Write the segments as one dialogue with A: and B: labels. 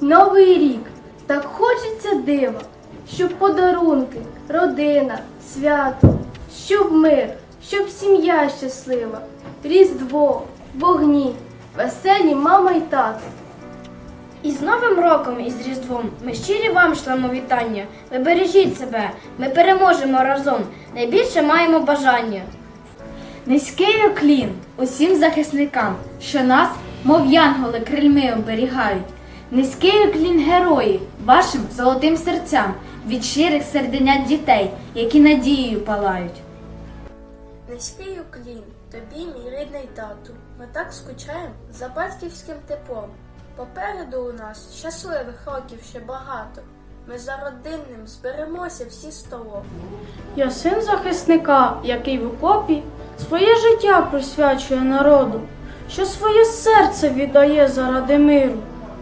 A: Новий рік, так хочеться дива, щоб подарунки, родина, свято, щоб мир, щоб сім'я щаслива, Різдво, вогні, веселі мама й тато.
B: І з Новим роком і з Різдвом ми щирі вам шлемо вітання. Ви бережіть себе, ми переможемо разом. Найбільше маємо бажання.
C: Низький уклін усім захисникам, що нас, мов янголи, крильми оберігають. Низький уклін герої, вашим золотим серцям, від щирих серденят дітей, які надією палають.
D: Низький уклін, тобі, мій рідний тату. Ми так скучаємо за батьківським теплом. Попереду у нас щасливих років ще багато. Ми за родинним зберемося всі столом.
A: Я син захисника, який в окопі своє життя присвячує народу, що своє серце віддає заради миру,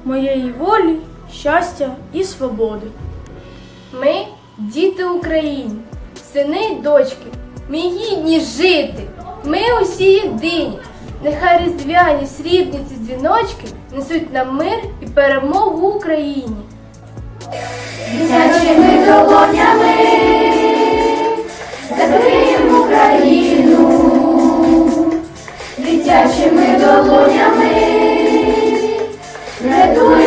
A: моєї волі, щастя і свободи. Ми діти України, сини й дочки, ми гідні жити, ми усі єдині. Нехай різдвяні срібні ці дзвіночки несуть нам мир і перемогу Україні.
C: Дитячими долонями закриємо Україну, дитячими долонями батьківщину.